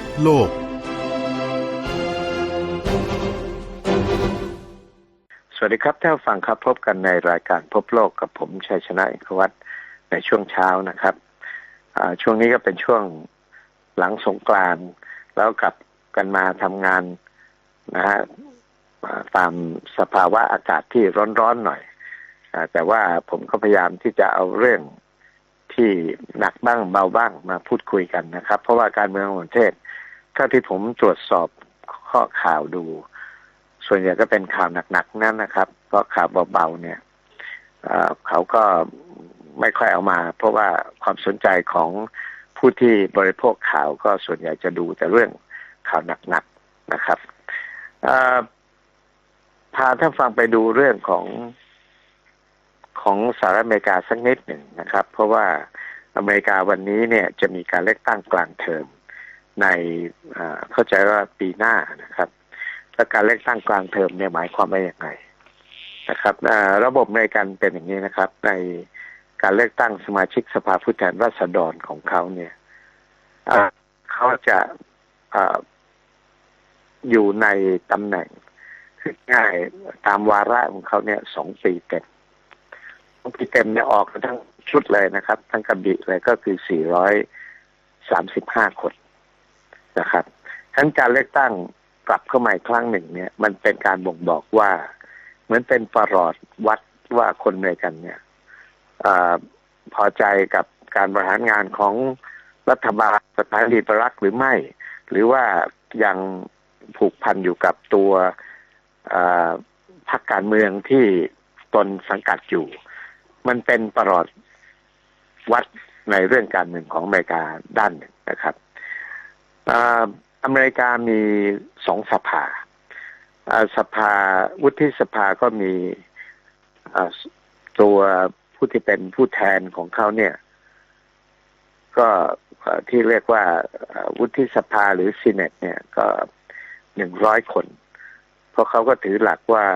บโลก สวัสดีครับท่านฟังครับพบกันในรายการพบโลกกับผมชัยชนะเอกวัตรในช่วงเช้านะครับช่วงนี้ก็เป็นช่วงหลังสงกรานต์แล้วกลับกันมาทำงานนะฮะตามสภาวะอากาศที่ร้อนๆหน่อยอแต่ว่าผมก็พยายามที่จะเอาเรื่องที่หนักบ้างเบาบ้างมาพูดคุยกันนะครับ เพราะว่าการเมืองของประเทศ เท่าที่ผมตรวจสอบข้อข่าวดู ส่วนใหญ่ก็เป็นข่าวหนักๆนั่นนะครับ เพราะข่าวเบาๆเนี่ยเขาก็ไม่ค่อยเอามา เพราะว่าความสนใจของผู้ที่บริโภคข่าวก็ส่วนใหญ่จะดูแต่เรื่องข่าวหนักๆนะครับพาท่านฟังไปดูเรื่องของของสหรัฐอเมริกาสักนิดหนึ่งนะครับ เพราะว่าอเมริกาวันนี้เนี่ยจะมีการเลือกตั้งกลางเทอม ในเข้าใจว่าปีหน้านะครับและการเลือกตั้งกลางเทอมเนี่ยหมายความว่าอย่างไรนะครับระบบอเมริกันเป็นอย่างนี้นะครับ ในการเลือกตั้งสมาชิกสภาผู้แทนราษฎรของเขาเนี่ยเขาจะออยู่ในตำแหน่งง่ายตามวาระของเขาเนี่ยสองปีเต็มสองปีเต็มเนี่ยออกทั้งชุดเลยนะครับ ทั้งกระบี่เลยก็คือสี่ร้อยสามสิบห้าคน นะครับทั้งการเลือกตั้งกลับเข้ามาอีกครั้งหนึ่งเนี่ย มันเป็นการบ่งบอกว่า เหมือนเป็นประหลอดวัดว่าคนเมกันเนี่ยอพอใจกับการบริหารงานของรัฐบาลประธานาธิบดีบารักหรือไม่ หรือว่ายังผูกพันอยู่กับตัวพรรคการเมืองที่ตนสังกัดอยู่ มันเป็นประหลอดวัดในเรื่องการเมืองของอเมริกาด้านหนึ่งนะครับ อเมริกามีสองสภาสภาวุฒิสภาก็มีตัวผู้ที่เป็นผู้แทนของเขาเนี่ย ก็ที่เรียกว่าอ่าวุฒิสภาหรือซีเนตเนี่ยก็หนึ่งร้อยคน เพราะเขาก็ถือหลักว่า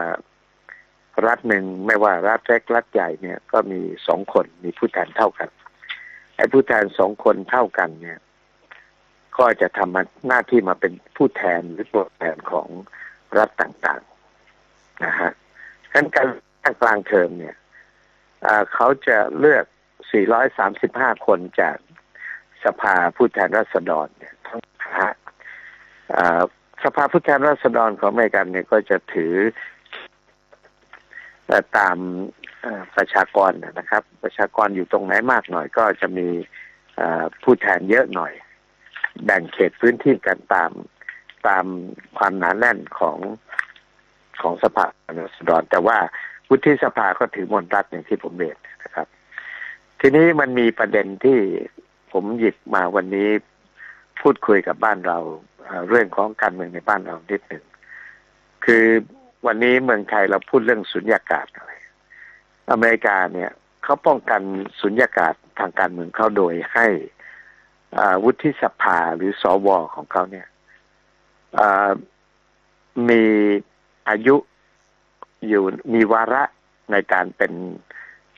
รัฐหนึ่งไม่ว่ารัฐเล็กรัฐใหญ่เนี่ย ก็มีสองคนมีผู้แทนเท่ากันไอ้ผู้แทนสองคนเท่ากันเนี่ย ก็จะทำหน้าที่มาเป็นผู้แทนหรือตัวแทนของรัฐต่างๆนะฮะฉะนั้นการตั้งกลางเทอมเนี่ยเขาจะเลือก 435 คนจากสภาผู้แทนราษฎรเนี่ยทั้งสภาอ่าสภาผู้แทนราษฎรของอเมริกันเนี่ยก็จะถือตามประชากรนะครับ ประชากรอยู่ตรงไหนมากหน่อยก็จะมีผู้แทนเยอะหน่อย แบ่งเขตพื้นที่กันตามตามความหนาแน่นของของสภาราษฎรแต่ว่าวุฒิสภาก็ถือมนรัฐอย่างที่ผมเรียนนะครับ ทีนี้มันมีประเด็นที่ผมหยิบมาวันนี้พูดคุยกับบ้านเราเรื่องของการเมืองในบ้านเรานิดหนึ่งคือวันนี้เมืองไทยเราพูดเรื่องสุญญากาศอะไรอเมริกาเนี่ยเขาป้องกันสุญญากาศทางการเมืองเขาโดยให้ วุฒิสภาหรือสวของเขาเนี่ยมีอายุอยู่มีวาระในการเป็น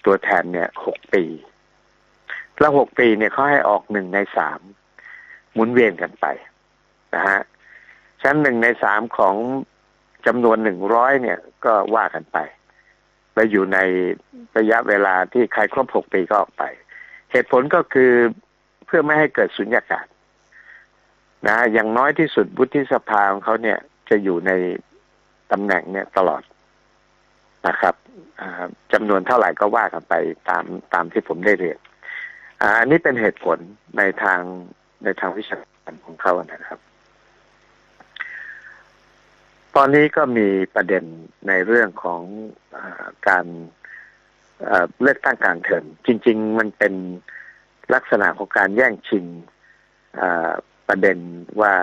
ตัวแทนเนี่ยหกปี แล้วหกปีเนี่ยเขาให้ออกหนึ่งในสามหมุนเวียนกันไปนะฮะชั้นหนึ่งในสามของจำนวนหนึ่งร้อยเนี่ยก็ว่ากันไปแล้วอยู่ในระยะเวลาที่ใครครบหกปีก็ออกไป เหตุผลก็คือ เพื่อไม่ให้เกิดสุญญากาศนะอย่างน้อยที่สุดวุฒิสภาของเขาเนี่ยจะอยู่ในตำแหน่งเนี่ยตลอดนะครับจำนวนเท่าไหร่ก็ว่ากันไปตามตามที่ผมได้เรียนอันนี้เป็นเหตุผลในทางในทางวิชาการของเขานะครับ ตอนนี้ก็มีประเด็นในเรื่องของอการเอ่อเลือกตั้งกลางเทอมจริง ๆ มันเป็น ลักษณะของการแย่งชิงประเด็นว่า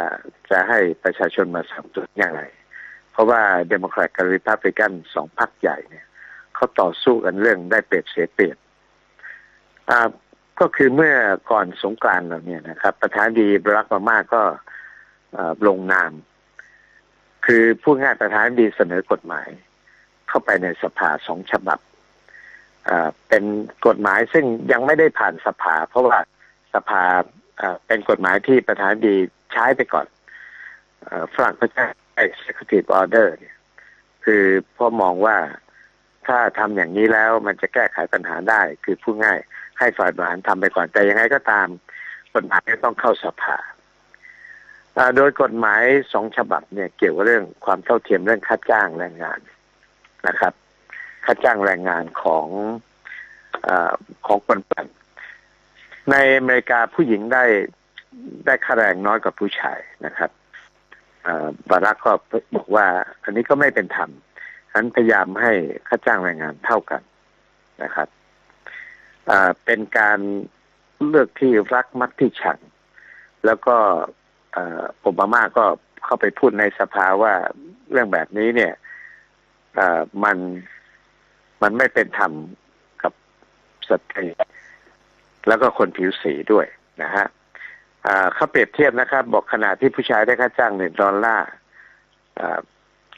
จะให้ประชาชนมาสับสนอย่างไร เพราะว่าเดโมแครตกับริพับลิกันสองพรรคใหญ่เนี่ยเขาต่อสู้กันเรื่องได้เปรียบเสียเปรียบก็คือเมื่อก่อนสงกรานต์เราเนี่ยนะครับ ประธานดีบรักมามาก็ลงนาม คือผู้ง่ายประธานดีเสนอกฎหมาย เข้าไปในสภาสองฉบับ เป็นกฎหมายซึ่งยังไม่ได้ผ่านสภา เพราะว่าสภาอ่าเป็นกฎหมายที่ประธานดีใช้ไปก่อนอฝรั่งเขาใช้ executive order เนี่ยคือพอมองว่าถ้าทำอย่างนี้แล้วมันจะแก้ไขปัญหาได้ คือพูดง่ายให้ฝ่ายบริหารทำไปก่อน แต่ยังไงก็ตามกฎหมายต้องเข้าสภาอ่าโดยกฎหมายสองฉบับเนี่ยเกี่ยวกับเรื่องความเท่าเทียมเรื่องค่าจ้างแรงงานนะครับ ค่าจ้างแรงงานของอของคนปั่นในอเมริกาผู้หญิงได้ได้ค่าแรงน้อยกว่าผู้ชายนะครับบารักก็บอกว่า อันนี้ก็ไม่เป็นธรรมฉะนั้นพยายามให้ค่าจ้างแรงงานเท่ากันนะครับเป็นการเลือกที่รักมักที่ชัง แล้วก็โอบามาก็เข้าไปพูดในสภาว่าเรื่องแบบนี้เนี่ยมัน มันไม่เป็นธรรมกับสตรีแล้วก็คนผิวสีด้วยนะฮะเขาเปรียบเทียบนะครับ บอกขณะที่ผู้ชายได้ค่าจ้างหนึ่งดอลลาร์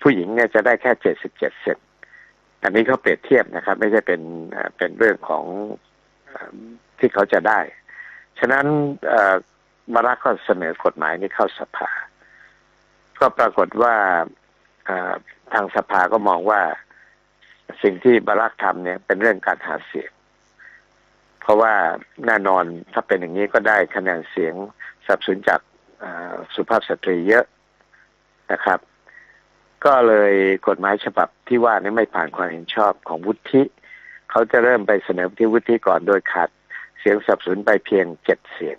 ผู้หญิงเนี่ยจะได้แค่เจ็ดสิบเจ็ดเซนอันนี้เขาเปรียบเทียบนะครับ ไม่ใช่เป็นเป็นเรื่องของอที่เขาจะได้ ฉะนั้นเอ่อบารักก็เสนอกฎหมายนี้เข้าสภา ก็ปรากฏว่าทางสภาก็มองว่า สิ่งที่บารักทำเนี่ยเป็นเรื่องการหาเสียง เพราะว่าแน่นอนถ้าเป็นอย่างนี้ก็ได้คะแนนเสียงสนับสนุนจากสุภาพสตรีเยอะนะครับ ก็เลยกฎหมายฉบับที่ว่านี้ไม่ผ่านความเห็นชอบของวุฒิเขาจะเริ่มไปเสนอที่วุฒิก่อนโดยขาดเสียงสนับสนุนไปเพียงเจ็ดเสียง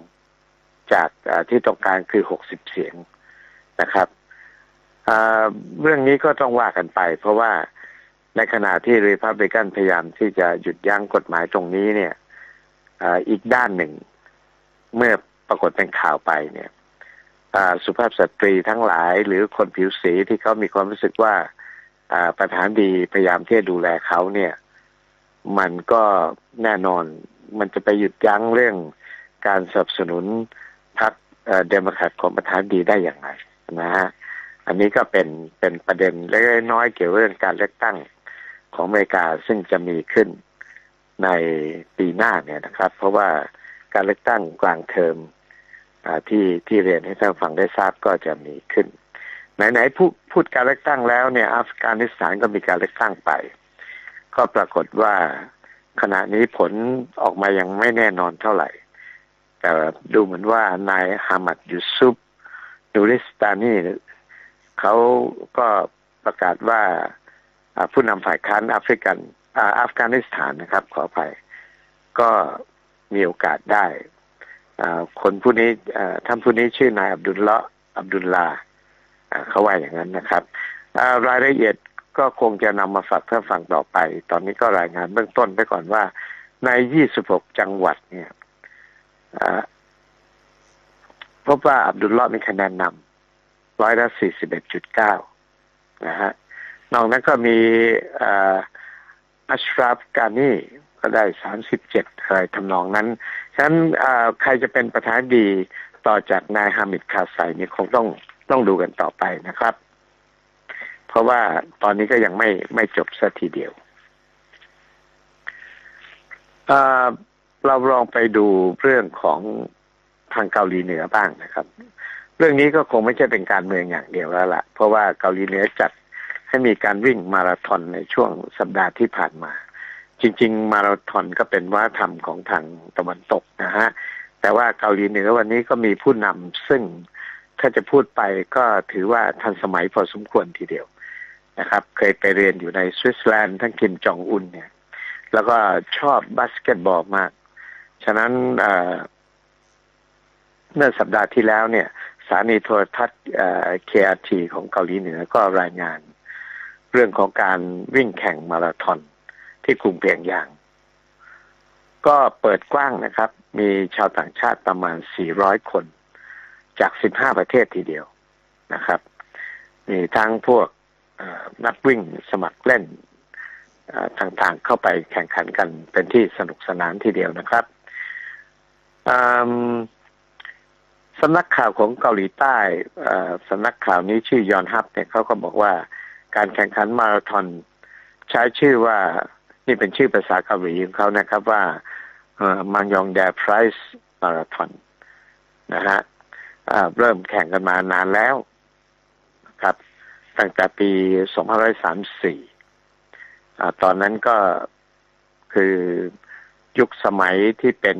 จากที่ต้องการคือหกสิบเสียงนะครับเรื่องนี้ก็ต้องว่ากันไป เพราะว่า ในขณะที่รีพับลิกันพยายามที่จะหยุดยั้งกฎหมายตรงนี้เนี่ยอ่าอีกด้านหนึ่ง เมื่อปรากฏเป็นข่าวไปเนี่ยอ่าสุภาพสตรีทั้งหลายหรือคนผิวสีที่เขามีความรู้สึกว่าอ่าประธานดีพยายามที่จะดูแลเขาเนี่ย มันก็แน่นอนมันจะไปหยุดยั้งเรื่องการสนับสนุนพรรคเดโมแครตของประธานดีได้อย่างไรนะฮะอันนี้ก็เป็นเป็นประเด็นเล็กน้อยเกี่ยวกับเรื่องการเลือกตั้ง ของอเมริกาซึ่งจะมีขึ้นในปีหน้าเนี่ยนะครับ เพราะว่าการเลือกตั้งกลางเทอมอที่ที่เรียนให้ท่านฟังได้ทราบก็จะมีขึ้น ไหนๆพูดพูดการเลือกตั้งแล้วเนี่ยอัฟกานิสถานก็มีการเลือกตั้งไป ก็ปรากฏว่าขณะนี้ผลออกมายังไม่แน่นอนเท่าไหร่ แต่ดูเหมือนว่านายฮามัดยูซุปนูริสตานีเขาก็ประกาศว่า ผู้นำฝ่ายค้านแอฟริกันอัฟกานิสถานนะครับ ขออภัยก็มีโอกาสได้คนผู้นี้ท่านผู้นี้ชื่อนายอับดุลละอับดุลลาเขาว่าอย่างนั้นนะครับรายละเอียดก็คงจะนำมาฝากเพื่อฟังต่อไป ตอนนี้ก็รายงานเบื้องต้นไปก่อนว่า ใน 26 จังหวัดเนี่ยพบว่าอับดุลละมีคะแนนนำร้อยละ41.9 นะฮะ นอกนั้นก็มีอัชราฟกานีก็ได้37อะไรทำนองนั้น ฉะนั้นใครจะเป็นประธานดีต่อจากนายฮามิดคาไซนี่คงต้องต้องดูกันต่อไปนะครับ เพราะว่าตอนนี้ก็ยังไม่ไม่จบสัทีเดียวเราลองไปดูเรื่องของทางเกาหลีเหนือบ้างนะครับ เรื่องนี้ก็คงไม่ใช่เป็นการเมืองอย่างเดียวแล้วล่ะ เพราะว่าเกาหลีเหนือจัด ให้มีการวิ่งมาราธอนในช่วงสัปดาห์ที่ผ่านมา จริง ๆ มาราธอนก็เป็นวัฒนธรรมของทางตะวันตกนะฮะแต่ว่าเกาหลีเหนือวันนี้ก็มีผู้นำซึ่งถ้าจะพูดไปก็ถือว่าทันสมัยพอสมควรทีเดียวนะครับ เคยไปเรียนอยู่ในสวิตเซอร์แลนด์ทั้งคิมจองอุนเนี่ย แล้วก็ชอบบาสเกตบอลมาก ฉะนั้นเมื่อสัปดาห์ที่แล้วเนี่ยสถานีโทรทัศน์เอ่อ KRT ของเกาหลีเหนือก็รายงาน รื่องของการวิ่งแข่งมาราธอนที่กรุงเปียงยาง ก็เปิดกว้างนะครับ มีชาวต่างชาติประมาณ 400 คน จาก 15 ประเทศทีเดียวนะครับ มีทั้งพวกนักวิ่งสมัครเล่นต่างๆเข้าไปแข่งขันกันเป็นที่สนุกสนานทีเดียวนะครับสำนักข่าวของเกาหลีใต้สำนักข่าวนี้ชื่อยอนฮับเนี่ยเขาก็บอกว่า การแข่งขันมาราธอนใช้ชื่อว่านี่เป็นชื่อภาษาเกาหลีของเขานะครับว่ามังยองแดไพรส์มาราธอนนะฮะเริ่มแข่งกันมานานแล้วครับ ตั้งแต่ปี 2534อตอนนั้นก็คือยุคสมัยที่เป็น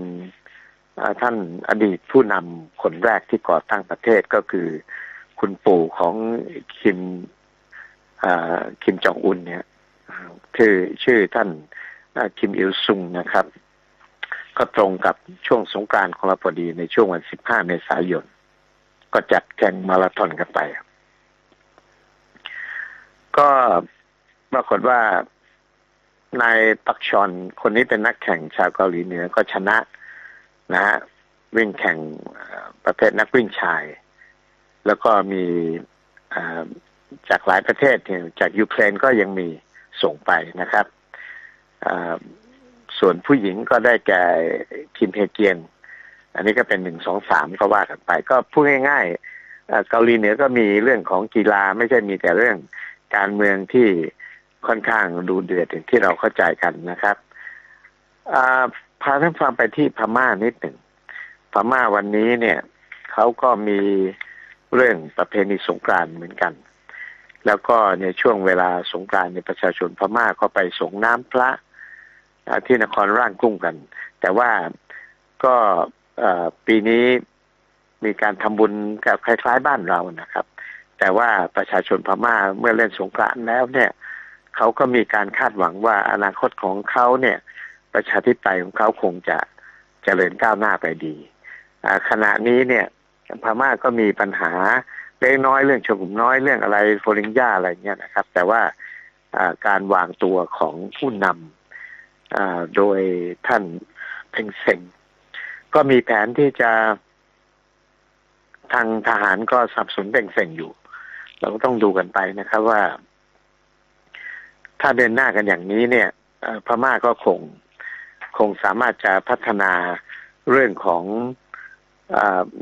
ท่านอดีตผู้นำคนแรกที่ก่อตั้งประเทศก็คือ คุณปู่ของคิม คิมจองอุนเนี่ยชื่อชื่อท่านคิมอิลซุงนะครับ ก็ตรงกับช่วงสงกรานของเราพอดีในช่วงวัน 15 เมษายน ก็จัดแข่งมาราธอนกันไป ก็ปรากฏว่านายปักชอนคนนี้เป็นนักแข่งชาวเกาหลีเหนือก็ชนะนะฮะวิ่งแข่งประเภทนักวิ่งชาย แล้วก็มี จากหลายประเทศจากยูเครนก็ยังมีส่งไปนะครับ ส่วนผู้หญิงก็ได้แก่คิมเฮเกียน อันนี้ก็เป็นหนึ่งสองสามก็ว่ากันไป ก็พูดง่ายๆเกาหลีเหนือก็มีเรื่องของกีฬาไม่ใช่มีแต่เรื่องการเมืองที่ค่อนข้างดูเดือดอย่างที่เราเข้าใจกันนะครับพาท่านฟังไปที่พม่านิดหนึ่งพม่าวันนี้เนี่ยเขาก็มีเรื่องประเพณีสงกรานต์เหมือนกัน แล้วก็ในช่วงเวลาสงกรานต์ในประชาชนพม่าก็ไปสงน้ำพระที่นครร่างกุ้งกัน แต่ว่าก็ปีนี้มีการทำบุญกับคล้าย ๆ บ้านเรานะครับ แต่ว่าประชาชนพม่าเมื่อเล่นสงกรานต์แล้วเนี่ยเขาก็มีการคาดหวังว่าอนาคตของเขาเนี่ย ประชาธิปไตยของเขาคงจะจะเจริญก้าวหน้าไปดีขณะนี้เนี่ยพม่าก็มีปัญหา เล็กน้อยเรื่องชนกลุ่มน้อยเรื่องอะไรโฟลิงย่าอะไรเงี้ยนะครับ แต่ว่าการวางตัวของผู้นำโดยท่านเพ่งเซงก็มีแผนที่จะทางทหารก็สับสนเพ่งเซงอยู่ เราก็ต้องดูกันไปนะครับว่า ถ้าเดินหน้ากันอย่างนี้เนี่ยพม่าก็คงคงสามารถจะพัฒนาเรื่องของ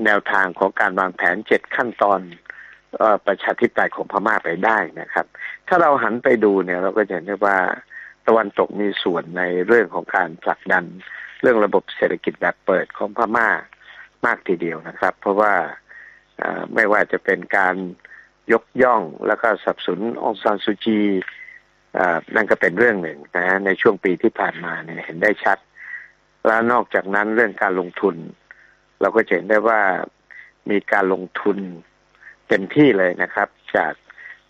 แนวทางของการวางแผนเจ็ดขั้นตอน ประชาธิปไตยของพม่าไปได้นะครับ ถ้าเราหันไปดูเนี่ยเราก็จะเห็นได้ว่าตะวันตกมีส่วนในเรื่องของการผลักดัน เรื่องระบบเศรษฐกิจแบบเปิดของพม่ามากทีเดียวนะครับ เพราะว่าไม่ว่าจะเป็นการยกย่องแล้วก็สับสนองซานซูจีนั่นก็เป็นเรื่องหนึ่งนะในช่วงปีที่ผ่านมาเนี่ยเห็นได้ชัด แล้วนอกจากนั้นเรื่องการลงทุน เราก็เห็นได้ว่ามีการลงทุน เต็มที่เลยนะครับ จาก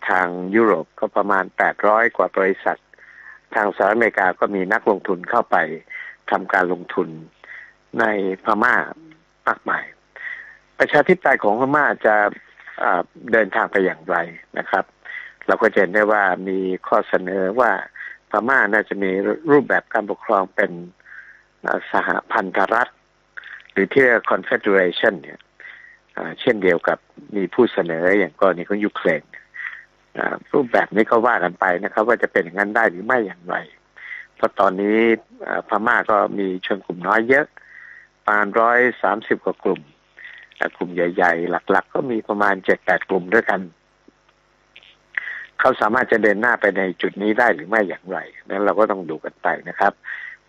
ทางยุโรปก็ประมาณ 800 กว่าบริษัท ทางสหรัฐอเมริกาก็มีนักลงทุนเข้าไปทำการลงทุนในพม่ามากมาย ประชาธิปไตยของพม่าจะเดินทางไปอย่างไรนะครับ เราก็เห็นได้ว่ามีข้อเสนอว่าพม่าน่าจะมีรูปแบบการปกครองเป็นสหพันธรัฐ หรือที่เรียก Confederation เนี่ย เช่นเดียวกับมีผู้เสนออย่างกรณีของยูเครนรูปแบบนี้ก็ว่ากันไปนะครับ ว่าจะเป็นอย่างนั้นได้หรือไม่อย่างไร เพราะตอนนี้พม่าก็มีชนกลุ่มน้อยเยอะประมาณร้อยสามสิบกว่ากลุ่มกลุ่มใหญ่ ๆ หลักๆก็มีประมาณเจ็ดแปดกลุ่มด้วยกัน เขาสามารถจะเดินหน้าไปในจุดนี้ได้หรือไม่อย่างไรนั้นเราก็ต้องดูกันไปนะครับ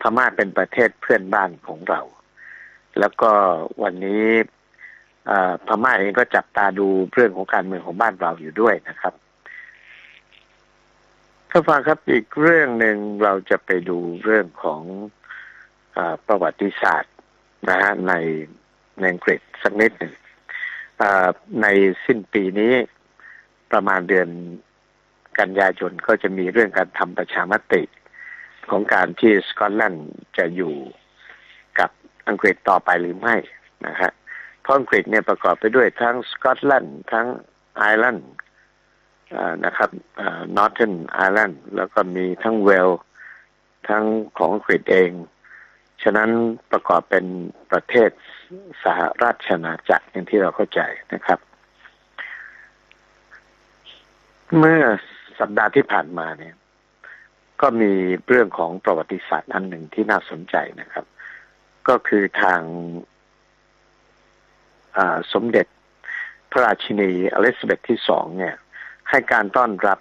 พม่าเป็นประเทศเพื่อนบ้านของเรา แล้วก็วันนี้ พม่าเองก็จับตาดูเรื่องของการเมืองของบ้านเราอยู่ด้วยนะครับถ้าฟังครับอีกเรื่องหนึ่งเราจะไปดูเรื่องของอประวัติศาสตร์นะฮะในในอังกฤษสักนิดหนึ่งในสิ้นปีนี้ประมาณเดือนกันยายนก็จะมีเรื่องการทำประชามติของการที่สกอตแลนด์จะอยู่กับอังกฤษต่อไปหรือไม่นะฮะ เพราะอังกฤษเนี่ยประกอบไปด้วยทั้งสกอตแลนด์ทั้งไอร์แลนด์นะครับนอร์ทเทนไอร์แลนด์แล้วก็มีทั้งเวลทั้งของอังกฤษเอง ฉะนั้นประกอบเป็นประเทศสหราชอาณาจักรอย่างที่เราเข้าใจนะครับ เมื่อสัปดาห์ที่ผ่านมาเนี่ย ก็มีเรื่องของประวัติศาสตร์อันหนึ่งที่น่าสนใจนะครับ ก็คือทาง สมเด็จพระราชินีอลิซาเบธที่สองเนี่ย ให้การต้อนรับ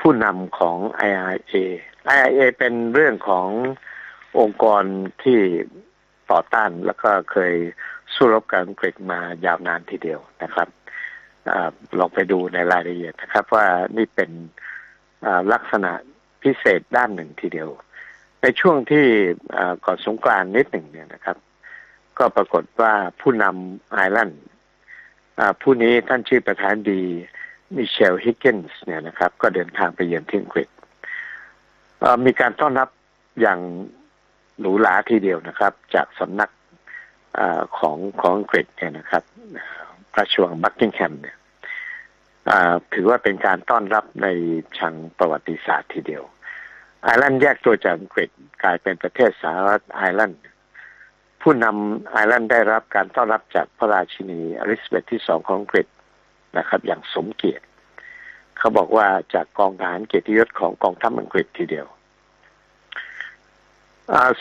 ผู้นำของ IIA IIA เป็นเรื่องขององค์กรที่ต่อต้านแล้วก็เคยสู้รบกับอังกฤษมายาวนานทีเดียวนะครับอลองไปดูในรายละเอียดนะครับ ว่านี่เป็นลักษณะพิเศษด้านหนึ่งทีเดียว ในช่วงที่ก่อนสงกรานนิดหนึ่งเนี่ยนะครับ ก็ปรากฏว่าผู้นำไอร์แลนด์ผู้นี้ท่านชื่อประธานดีมิเชลฮิกเกนส์เนี่ยนะครับ ก็เดินทางไปเยือนที่อังกฤษมีการต้อนรับอย่างหรูหราทีเดียวนะครับ จากสำนักอของของอังกฤษเนี่ยนะครับพระชวงบักกิงแฮมเนี่ยถือว่าเป็นการต้อนรับในชิงประวัติศาสตร์ทีเดียว ไอร์แลนด์แยกตัวจากอังกฤษกลายเป็นประเทศสหรัฐไอร์แลนด์ ผู้นำไอร์แลนด์ได้รับการต้อนรับจากพระราชินีอลิซาเบธที่สองของอังกฤษนะครับ อย่างสมเกียรติ เขาบอกว่าจากกองทหารเกียรติยศของกองทัพอังกฤษทีเดียว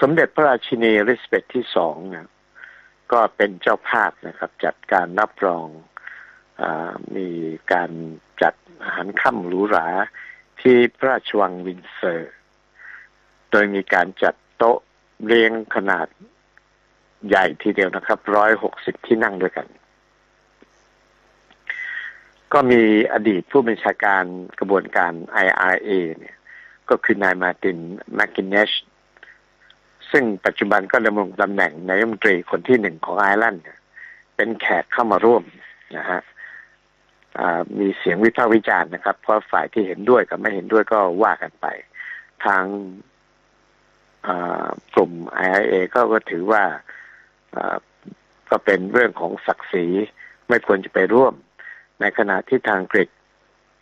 สมเด็จพระราชินีอลิซาเบธที่สองนี่ยก็เป็นเจ้าภาพนะครับ จัดการรับรองอมีการจัดอาหารค่ำหรูหราที่พระราชวังวินเซอร์ โดยมีการจัดโต๊ะเรียงขนาด ใหญ่ทีเดียวนะครับร้อยหกสิบที่นั่งด้วยกัน ก็มีอดีตผู้บัญชาการกระบวนการ IRA เนี่ย ก็คือนายมาตินแมคกินเนชซึ่งปัจจุบันก็ดำรงตำแหน่งนายมนตรีคนที่หนึ่งของไอร์แลนด์เป็นแขกเข้ามาร่วมนะฮะมีเสียงวิพากษ์วิจารณ์นะครับ เพราะฝ่ายที่เห็นด้วยกับไม่เห็นด้วยก็ว่ากันไป ทางกลุ่ม IIA ก็ก็ถือว่า ก็เป็นเรื่องของศักดิ์ศรีไม่ควรจะไปร่วม ในขณะที่ทางกรีก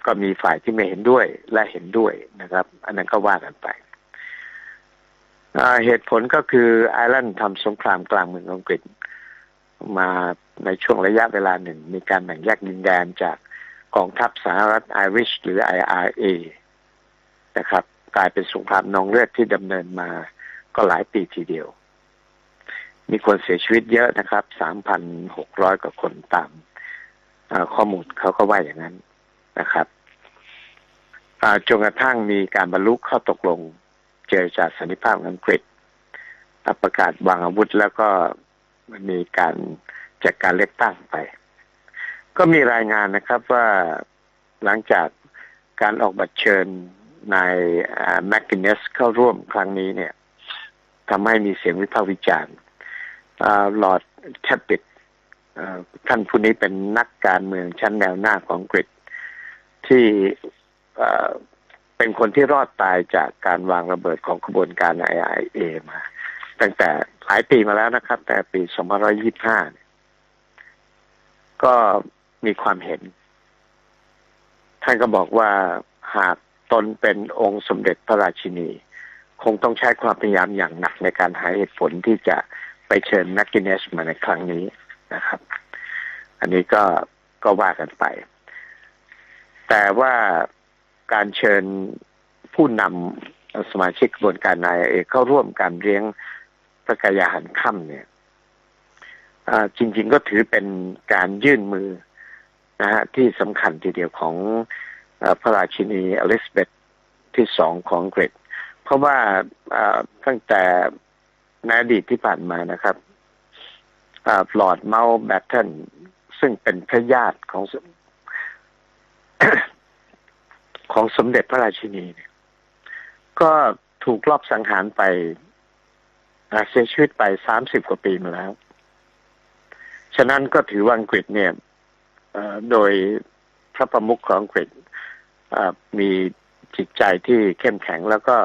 ก็มีฝ่ายที่ไม่เห็นด้วยและเห็นด้วยนะครับ อันนั้นก็ว่ากันไปเหตุผลก็คือไอร์แลนด์ทำสงครามกลางเมืองอังกฤษ มาในช่วงระยะเวลาหนึ่ง มีการแบ่งแยกดินแดนจากกองทัพสหรัฐไอริชหรือ IRA นะครับ กลายเป็นสงครามนองเลือดที่ดำเนินมาก็หลายปีทีเดียว มีคนเสียชีวิตเยอะนะครับ3,600กว่าคนตามข้อมูลเขาก็ว่าอย่างนั้นนะครับจนกระทั่งมีการบรรลุข้อตกลง เจรจาสันนิภาพอังกฤษ ประกาศวางอาวุธแล้วก็มีการจัดการเลือกตั้งไป ก็มีรายงานนะครับว่าหลังจากการออกบัตรเชิญนายแมคกินเนสเข้าร่วมครั้งนี้เนี่ยทำให้มีเสียงวิพากษ์วิจารณ์ หลอดแคปิตท่านผู้นี้เป็นนักการเมืองชั้นแนวหน้าของอังกที่เป็นคนที่รอดตายจากการวางระเบิดของขบวนการ IIA มา ตั้งแต่หลายปีมาแล้วนะครับ แต่ปี2525 ก็มีความเห็น ท่านก็บอกว่าหากตนเป็นองค์สมเด็จพระราชินี คงต้องใช้ความพยายามอย่างหนักในการหาเหตุผลที่จะ ไปเชิญนักกินเนสมาในครั้งนี้นะครับ อันนี้ก็ก็ว่ากันไป แต่ว่าการเชิญผู้นำสมาชิกกระบวนการนายเอกเข้าร่วมการเลี้ยงพระกายาหันค่ำเนี่ยจริง ๆก็ถือเป็นการยื่นมือนะฮะที่สำคัญทีเดียวของพระราชินีอลิซาเบธที่สองของอังกฤษ เพราะว่าตั้งแต่ ในอดีตที่ผ่านมานะครับลอร์ดเมาแบตเทนซึ่งเป็นพระญาติของของสมเด็จพระราชินีเนี่ย ก็ถูกลอบสังหารไปเสียชีวิตไปสามสิบกว่าปีมาแล้ว ฉะนั้นก็ถือว่าอังกฤษเนี่ยโดยพระประมุขของอังกฤษมีจิตใจที่เข้มแข็งแล้วก็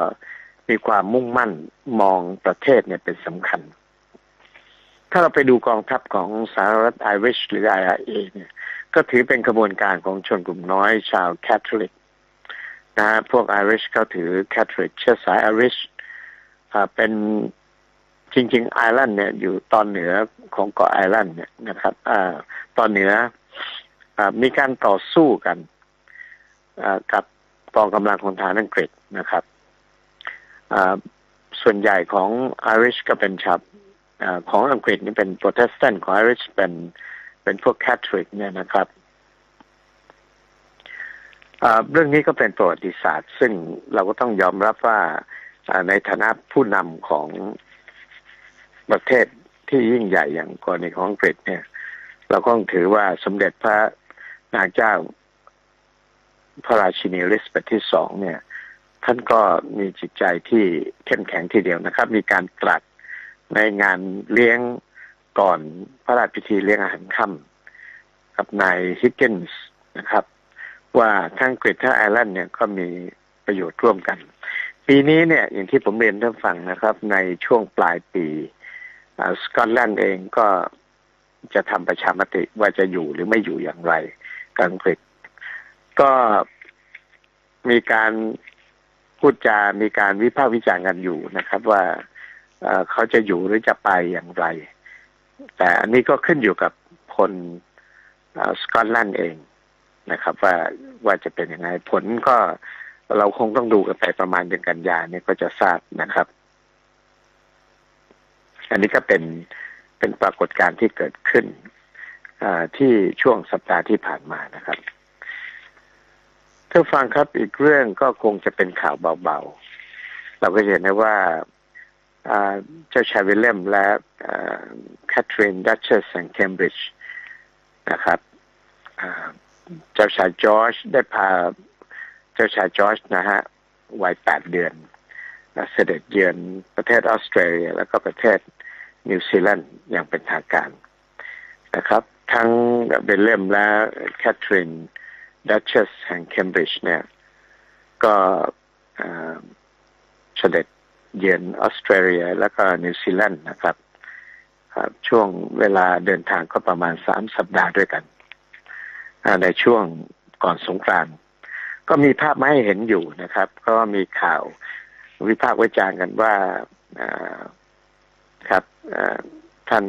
มีความมุ่งมั่นมองประเทศเนี่ยเป็นสำคัญ ถ้าเราไปดูกองทัพของสหรัฐไอริชหรือ IRA เนี่ย ก็ถือเป็นกระบวนการของชนกลุ่มน้อยชาวแคทอลิกนะพวกไอริชเขาถือแคทริกเชื้อสายไอริชเป็นจริง ๆ ไอร์แลนด์เนี่ยอยู่ตอนเหนือของเกาะไอร์แลนด์เนี่ยนะครับอตอนเหนืออมีการต่อสู้กันกับกองกำลังคนทหารอังกฤษนะครับ ส่วนใหญ่ของไอริชก็เป็นชาวของอังกฤษนี่เป็นโปรเตสแตนต์ของไอริชเป็นเป็นพวกแคทริกเนี่ยนะครับเรื่องนี้ก็เป็นประวัติศาสตร์ ซึ่งเราก็ต้องยอมรับว่าในฐานะผู้นำของประเทศที่ยิ่งใหญ่อย่างกรณีของอังกฤษเนี่ย เราก็ถือว่าสมเด็จพระนางเจ้าพระราชินีลิสเบตที่สองเนี่ย ท่านก็มีจิตใจที่เข้มแข็งทีเดียวนะครับ มีการตรัสในงานเลี้ยงก่อนพระราชพิธีเลี้ยงอาหารค่ำกับนายฮิกเกนส์นะครับ ว่าทั้งกฤษทั้งไอร์แลนด์เนี่ยก็มีประโยชน์ร่วมกัน ปีนี้เนี่ยอย่างที่ผมเรียนท่านฟังนะครับ ในช่วงปลายปีสกอตแลนด์เองก็จะทำประชามติว่าจะอยู่หรือไม่อยู่อย่างไรกับอังกฤษก็มีการ พูดจามีการวิพากษ์วิจารณ์กันอยู่นะครับ ว่าเขาจะอยู่หรือจะไปอย่างไร แต่อันนี้ก็ขึ้นอยู่กับคนสกอตแลนด์เองนะครับ ว่าว่าจะเป็นยังไงผลก็เราคงต้องดูกันไปประมาณเดือนกันยาเนี่ยก็จะทราบนะครับ อันนี้ก็เป็นเป็นปรากฏการณ์ที่เกิดขึ้นที่ช่วงสัปดาห์ที่ผ่านมานะครับ ท่านฟังครับอีกเรื่องก็คงจะเป็นข่าวเบาๆ เราก็เห็นได้ว่าเจ้าชายวิลเลมและแคทรีนดัชเชสแห่งเคมบริดจ์นะครับเจ้าชายจอร์จได้พาเจ้าชายจอร์จนะฮะวัยแปดเดือนเสด็จเยือนประเทศออสเตรเลีย แล้วก็ประเทศนิวซีแลนด์อย่างเป็นทางการนะครับ ทั้งเบลเลมและแคทรีน ดัชเชสแห่งเคมบริดจ์เนี่ย ก็เสด็จเยือนออสเตรเลีย แล้วก็นิวซีแลนด์นะครับช่วงเวลาเดินทางก็ประมาณสามสัปดาห์ด้วยกัน ในช่วงก่อนสงกรานต์ก็มีภาพมาให้เห็นอยู่นะครับ ก็มีข่าววิพากษ์วิจารณ์กันว่าครับท่าน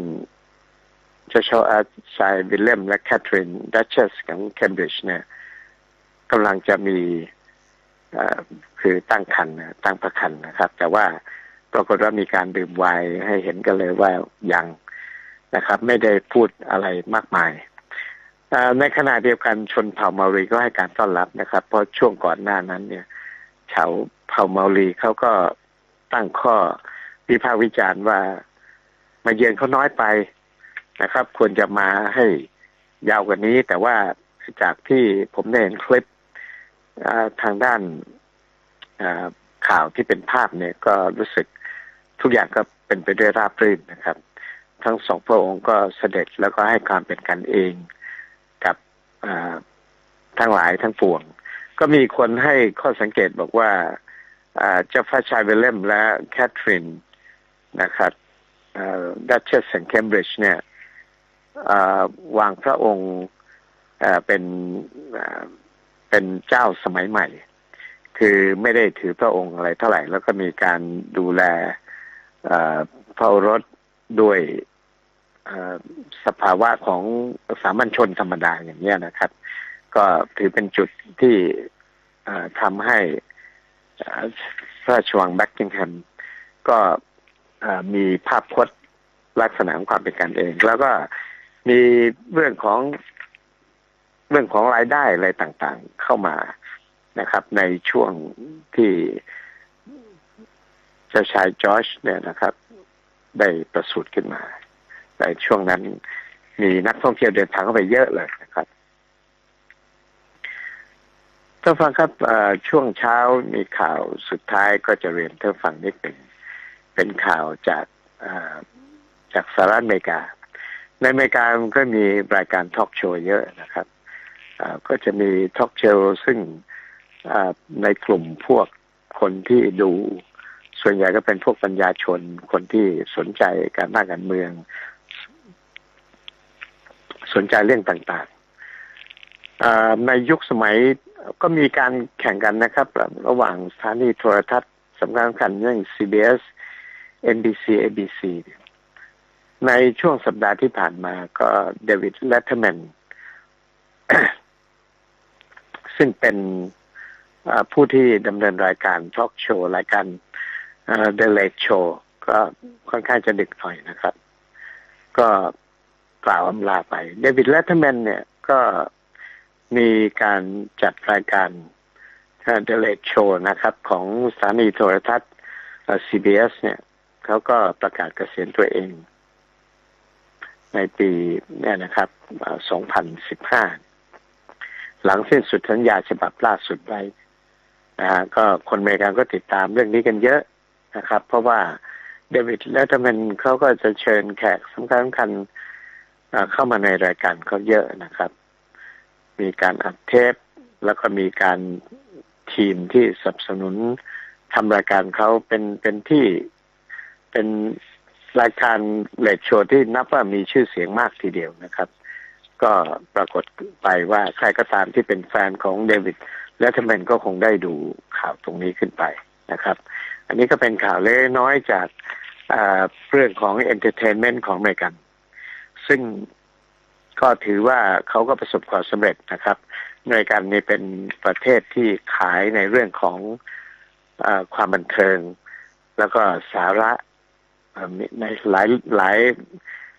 เจ้าชายชายวิลเลมและแคทรินดัชเชสของเคมบริดจ์เนี่ย กำลังจะมีคือตั้งคันตั้งประคันนะครับ แต่ว่าปรากฏว่ามีการดื่มไวน์ให้เห็นกันเลยว่ายังนะครับ ไม่ได้พูดอะไรมากมายในขณะเดียวกันชนเผ่ามารีก็ให้การต้อนรับนะครับ เพราะช่วงก่อนหน้านั้น เนี่ยชาวเผ่ามารีเขาก็ตั้งข้อวิพากษ์วิจารณ์ว่ามาเยือนเขาน้อยไปนะครับ ควรจะมาให้ยาวกว่านี้ แต่ว่าจากที่ผมได้เห็นคลิป ทางด้านข่าวที่เป็นภาพเนี่ยก็รู้สึกทุกอย่างก็เป็นไปด้วยราบรื่นนะครับ ทั้งสองพระองค์ก็เสด็จแล้วก็ให้ความเป็นกันเองกับทั้งหลายทั้งปวง ก็มีคนให้ข้อสังเกตบอกว่าเจ้าฟ้าชายเวลเลมและแคทรินนะครับดัชเชสแห่งเคมบริดจ์เนี่ยวางพระองค์เป็น เป็นเจ้าสมัยใหม่ คือไม่ได้ถือพระองค์อะไรเท่าไหร่ แล้วก็มีการดูแลพระรถด้วยสภาวะของสามัญชนธรรมดาอย่างนี้นะครับ ก็ถือเป็นจุดที่ทำให้พระราชวังแบ็กกิงแฮมก็มีภาพพจน์ลักษณะของความเป็นกันเอง แล้วก็มีเรื่องของ รื่องของรายได้อะไรต่างๆเข้ามานะครับ ในช่วงที่เจ้าชายจอร์จเนี่ยนะครับ ได้ประสูติขึ้นมา ในช่วงนั้นมีนักท่องเที่ยวเดินทางเข้าไปเยอะเลยนะครับท่านฟังครับช่วงเช้ามีข่าวสุดท้ายก็จะเรียนท่านฟังนิดหนึ่งเป็นข่าวจากจากสหรัฐอเมริกา ในอเมริกามันก็มีรายการทอล์กโชว์เยอะนะครับ ก็จะมีท็อกโชว์ซึ่งในกลุ่มพวกคนที่ดูส่วนใหญ่ก็เป็นพวกปัญญาชนคนที่สนใจการบ้านการเมือง สนใจเรื่องต่างๆในยุคสมัยก็มีการแข่งกันนะครับ ระหว่างสถานีโทรทัศน์สำคัญสำคัญอย่าง CBS NBC ABC ในช่วงสัปดาห์ที่ผ่านมาก็เดวิดเลตเทอร์แมน ซึ่งเป็นผู้ที่ดำเนินรายการทอล์กโชว์ รายการเดลเลกโชว์ ก็ค่อนข้างจะดึกหน่อยนะครับ ก็กล่าวอำลาไปเดวิดเลตเทอร์แมนเนี่ยก็มีการจัดรายการเดลเลกโชว์นะครับ ของสถานีโทรทัศน์ CBS เนี่ยเขาก็ประกาศเกษียณตัวเอง ในปีเนี่ยนะครับ 2015 หลังสิ้นสุดสัญญาฉบับล่าสุดไว้นะฮะก็คนอเมริกันก็ติดตามเรื่องนี้กันเยอะนะครับ เพราะว่าเดวิดและทแมนเขาก็จะเชิญแขกสำคัญสำคัญเอ่อเข้ามาในรายการเขาเยอะนะครับ มีการอัดเทป แล้วก็มีการทีมที่สนับสนุนทำรายการเขาเป็นเป็นที่เป็นรายการเลดโชว์ที่นับว่ามีชื่อเสียงมากทีเดียวนะครับ ก็ปรากฏไปว่าใครก็ตามที่เป็นแฟนของเดวิดและทแมนก็คงได้ดูข่าวตรงนี้ขึ้นไปนะครับ อันนี้ก็เป็นข่าวเล็กน้อยจากอ่าเรื่องของเอนเตอร์เทนเมนต์ของอเมริกัน ซึ่งก็ถือว่าเขาก็ประสบความสำเร็จนะครับอเมริกันนี่เป็นประเทศที่ขายในเรื่องของอความบันเทิง แล้วก็สาระในหลายหลาย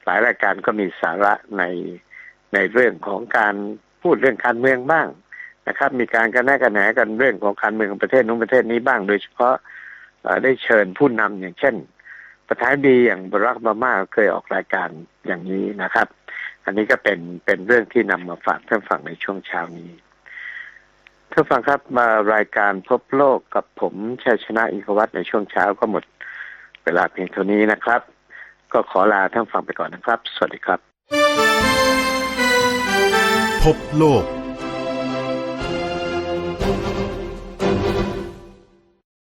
หลายรายการก็มีสาระใน ในเรื่องของการพูดเรื่องการเมืองบ้างนะครับ มีการกันแนกกันแหนกันเรื่องของการเมืองของประเทศนู้นประเทศนี้บ้าง โดยเฉพาะได้เชิญผู้นำอย่างเช่น ประธานดีอย่างบรักโอบาม่าเคยออกรายการอย่างนี้นะครับ อันนี้ก็เป็นเป็นเรื่องที่นำมาฝากท่านฟังในช่วงเช้านี้ท่านฟังครับมารายการพบโลกกับผมชัยชนะอินทวัฒน์ในช่วงเช้าก็หมดเวลาเพียงเท่านี้นะครับ ก็ขอลาท่านฟังไปก่อนนะครับ สวัสดีครับ พบโลก